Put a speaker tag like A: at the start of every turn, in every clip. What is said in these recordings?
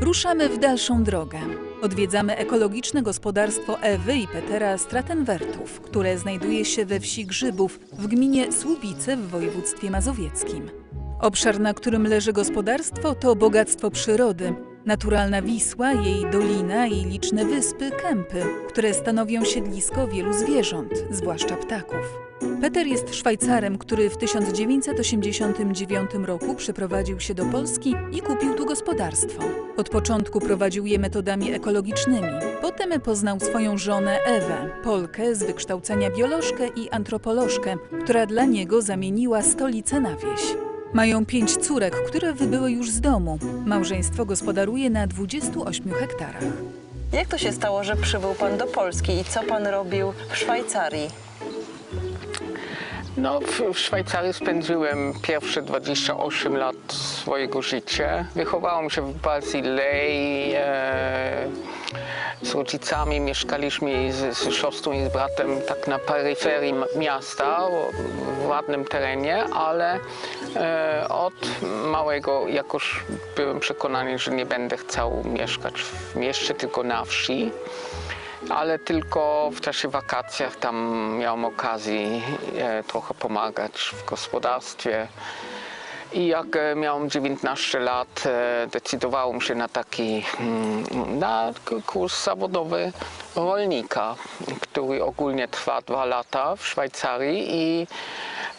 A: Ruszamy w dalszą drogę. Odwiedzamy ekologiczne gospodarstwo Ewy i Petera Stratenwertów, które znajduje się we wsi Grzybów w gminie Słubice w województwie mazowieckim. Obszar, na którym leży gospodarstwo, to bogactwo przyrody. Naturalna Wisła, jej dolina i liczne wyspy, kępy, które stanowią siedlisko wielu zwierząt, zwłaszcza ptaków. Peter jest Szwajcarem, który w 1989 roku przeprowadził się do Polski i kupił tu gospodarstwo. Od początku prowadził je metodami ekologicznymi. Potem poznał swoją żonę Ewę, Polkę z wykształcenia biolożkę i antropolożkę, która dla niego zamieniła stolicę na wieś. Mają pięć córek, które wybyły już z domu. Małżeństwo gospodaruje na 28 hektarach.
B: Jak to się stało, że przybył pan do Polski i co pan robił w Szwajcarii?
C: No, w, Szwajcarii spędziłem pierwsze 28 lat swojego życia. Wychowałem się w Bazylei. E, z rodzicami mieszkaliśmy z, z siostrą i z bratem tak na peryferii miasta, w ładnym terenie, ale e, od małego jakoś byłem przekonany, że nie będę chciał mieszkać w mieście, tylko na wsi ale tylko w czasie wakacjach tam miałem okazję e, trochę pomagać w gospodarstwie. I jak e, miałem 19 lat, e, decydowałem się na taki mm, na kurs zawodowy rolnika, który ogólnie trwa dwa lata w Szwajcarii i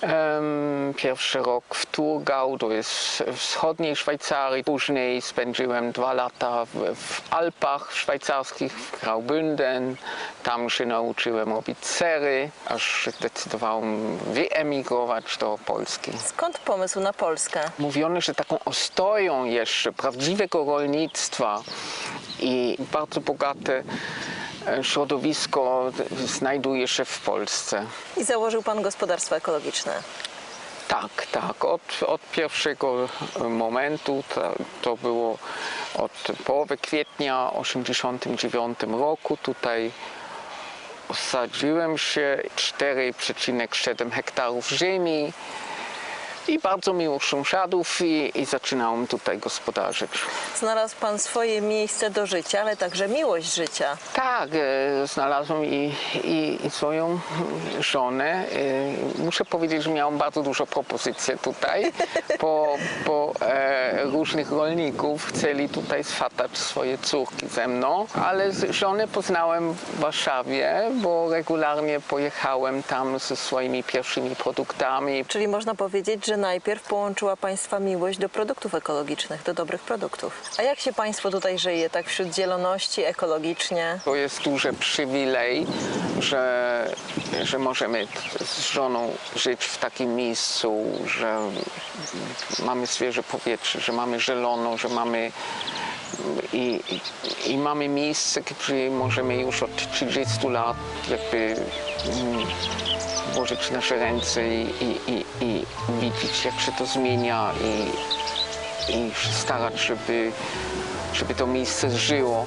C: em, pierwszy rok w Thurgau, to jest w wschodniej Szwajcarii. Później spędziłem dwa lata w, w Alpach szwajcarskich, w Graubünden. Tam się nauczyłem robić sery, aż zdecydowałem wyemigrować do Polski.
B: Skąd pomysł na Polskę?
C: Mówiono, że taką ostoją jeszcze prawdziwego rolnictwa i bardzo bogate środowisko znajduje się w Polsce.
B: I założył pan gospodarstwo ekologiczne.
C: Tak, tak. Od, od pierwszego e, momentu, to, to było od połowy kwietnia 1989 roku. Tutaj osadziłem się 4,7 hektarów ziemi i bardzo miło sąsiadów i, i zaczynałem tutaj gospodarzyć.
B: Znalazł pan swoje miejsce do życia, ale także miłość życia.
C: Tak, e, znalazłem i, i, i swoją żonę. E, Muszę powiedzieć, że miałem bardzo dużo propozycji tutaj, bo, bo e, różnych rolników chcieli tutaj swatać swoje córki ze mną, ale żonę poznałem w Warszawie, bo regularnie pojechałem tam ze swoimi pierwszymi produktami.
B: Czyli można powiedzieć, że najpierw połączyła państwa miłość do produktów ekologicznych, do dobrych produktów. A jak się państwo tutaj żyje, tak wśród zieloności, ekologicznie?
C: To jest duży przywilej, że, że możemy z żoną żyć w takim miejscu, że mamy świeże powietrze, że mamy zielono, że mamy i, i, i mamy miejsce, gdzie możemy już od 30 lat jakby włożyć nasze ręce i, i, i, i widzieć, jak się to zmienia i, i starać, żeby, żeby to miejsce żyło.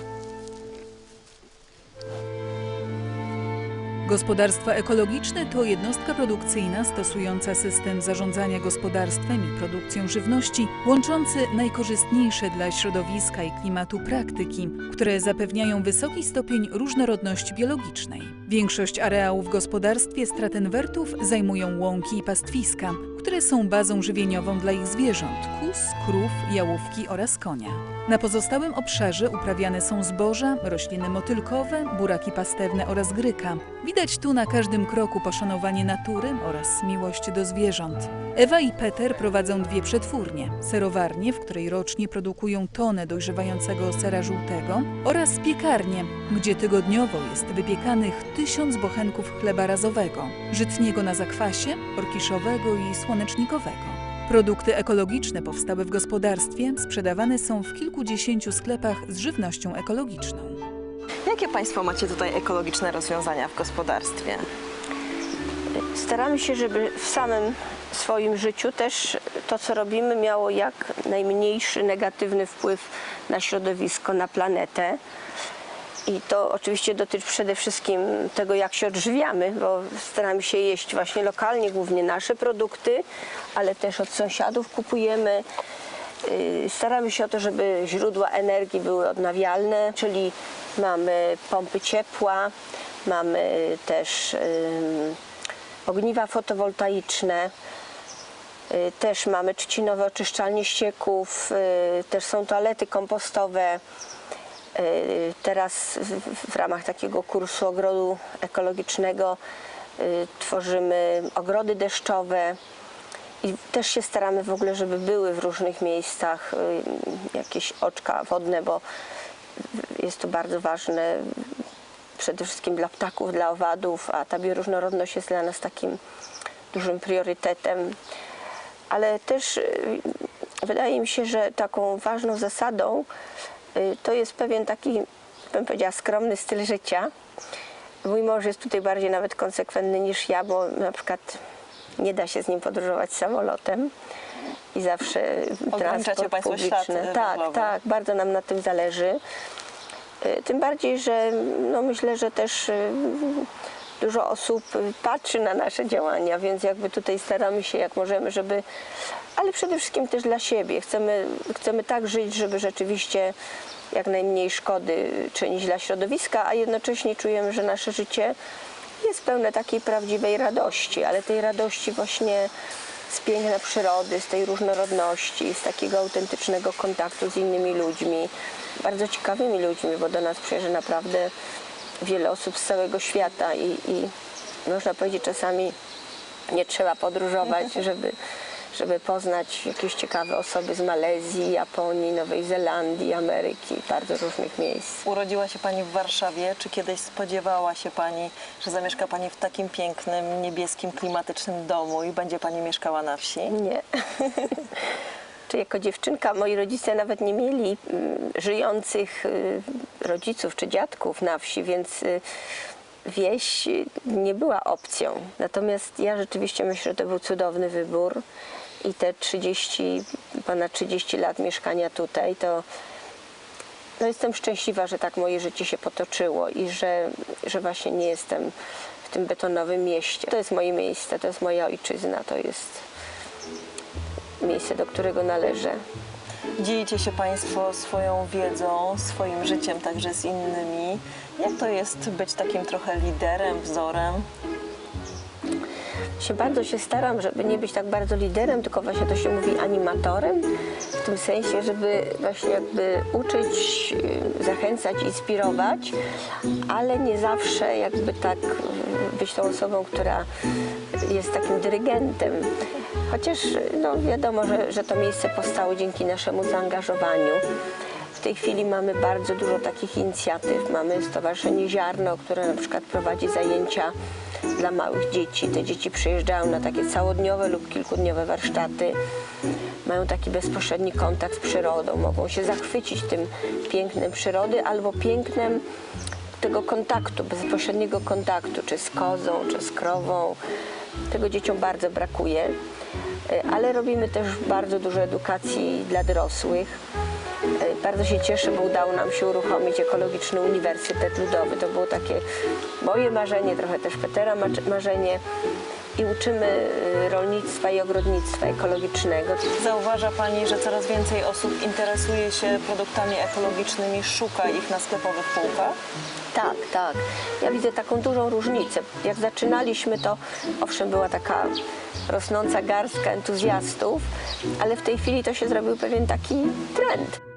A: Gospodarstwa ekologiczne to jednostka produkcyjna stosująca system zarządzania gospodarstwem i produkcją żywności, łączący najkorzystniejsze dla środowiska i klimatu praktyki, które zapewniają wysoki stopień różnorodności biologicznej. Większość areału w gospodarstwie Stratenwertów zajmują łąki i pastwiska, które są bazą żywieniową dla ich zwierząt kus, krów, jałówki oraz konia. Na pozostałym obszarze uprawiane są zboża, rośliny motylkowe, buraki pastewne oraz gryka. Widać tu na każdym kroku poszanowanie natury oraz miłość do zwierząt. Ewa i Peter prowadzą dwie przetwórnie: serowarnię, w której rocznie produkują tonę dojrzewającego sera żółtego, oraz piekarnię, gdzie tygodniowo jest wypiekanych tysiąc bochenków chleba razowego, żytniego na zakwasie, orkiszowego i słonecznikowego. Produkty ekologiczne powstałe w gospodarstwie sprzedawane są w kilkudziesięciu sklepach z żywnością ekologiczną.
B: Jakie państwo macie tutaj ekologiczne rozwiązania w gospodarstwie?
D: Staramy się, żeby w samym swoim życiu też to, co robimy, miało jak najmniejszy negatywny wpływ na środowisko, na planetę. I to oczywiście dotyczy przede wszystkim tego, jak się odżywiamy, bo staramy się jeść właśnie lokalnie, głównie nasze produkty, ale też od sąsiadów kupujemy. Yy, Staramy się o to, żeby źródła energii były odnawialne, czyli mamy pompy ciepła, mamy też ogniwa fotowoltaiczne, y, też mamy trzcinowe oczyszczalnie ścieków, y, też są toalety kompostowe. Y, Teraz w- ramach takiego kursu ogrodu ekologicznego y, tworzymy ogrody deszczowe i też się staramy w ogóle, żeby były w różnych miejscach y, jakieś oczka wodne, bo jest to bardzo ważne przede wszystkim dla ptaków, dla owadów, a ta bioróżnorodność jest dla nas takim dużym priorytetem. Ale też wydaje mi się, że taką ważną zasadą to jest pewien taki, bym powiedziała, skromny styl życia. Mój mąż jest tutaj bardziej nawet konsekwentny niż ja, bo na przykład nie da się z nim podróżować samolotem i zawsze transport publiczny.
B: y,
D: Tak, tak, bardzo nam na tym zależy. Y, Tym bardziej, że no myślę, że też y, dużo osób patrzy na nasze działania, więc jakby tutaj staramy się jak możemy, żeby, ale przede wszystkim też dla siebie. Chcemy, chcemy tak żyć, żeby rzeczywiście jak najmniej szkody czynić dla środowiska, a jednocześnie czujemy, że nasze życie jest pełne takiej prawdziwej radości, ale tej radości właśnie z piękna przyrody, z tej różnorodności, z takiego autentycznego kontaktu z innymi ludźmi, bardzo ciekawymi ludźmi, bo do nas przyjeżdża naprawdę wiele osób z całego świata i, i można powiedzieć czasami nie trzeba podróżować, żeby, żeby poznać jakieś ciekawe osoby z Malezji, Japonii, Nowej Zelandii, Ameryki, bardzo różnych miejsc.
B: Urodziła się Pani w Warszawie. Czy kiedyś spodziewała się Pani, że zamieszka Pani w takim pięknym, niebieskim, klimatycznym domu i będzie Pani mieszkała na wsi?
D: Nie. Czy jako dziewczynka moi rodzice nawet nie mieli mm, żyjących y, rodziców czy dziadków na wsi, więc y, wieś y, nie była opcją. Natomiast ja rzeczywiście myślę, że to był cudowny wybór i te 30, ponad 30 lat mieszkania tutaj to no jestem szczęśliwa, że tak moje życie się potoczyło i że, że właśnie nie jestem w tym betonowym mieście. To jest moje miejsce, to jest moja ojczyzna, to jest miejsce, do którego należę.
B: Dzielicie się Państwo swoją wiedzą, swoim życiem także z innymi. Jak to jest być takim trochę liderem, wzorem?
D: Się bardzo się staram, żeby nie być tak bardzo liderem, tylko właśnie to się mówi animatorem, w tym sensie, żeby właśnie jakby uczyć, y, zachęcać, inspirować, ale nie zawsze jakby tak y, być tą osobą, która jest takim dyrygentem. Chociaż no, wiadomo, że, że to miejsce powstało dzięki naszemu zaangażowaniu. W tej chwili mamy bardzo dużo takich inicjatyw. Mamy Stowarzyszenie Ziarno, które na przykład prowadzi zajęcia dla małych dzieci. Te dzieci przyjeżdżają na takie całodniowe lub kilkudniowe warsztaty. Mają taki bezpośredni kontakt z przyrodą. Mogą się zachwycić tym pięknem przyrody albo pięknem tego kontaktu, bezpośredniego kontaktu, czy z kozą, czy z krową. Tego dzieciom bardzo brakuje. Y, Ale robimy też bardzo dużo edukacji dla dorosłych. Y, Bardzo się cieszę, bo udało nam się uruchomić ekologiczny uniwersytet ludowy. To było takie moje marzenie, trochę też Petera marz- marzenie. I uczymy y, rolnictwa i ogrodnictwa ekologicznego.
B: Zauważa Pani, że coraz więcej osób interesuje się produktami ekologicznymi, szuka ich na sklepowych półkach?
D: Tak, tak. Ja widzę taką dużą różnicę. Jak zaczynaliśmy, to owszem, była taka rosnąca garstka entuzjastów, ale w tej chwili to się zrobił pewien taki trend.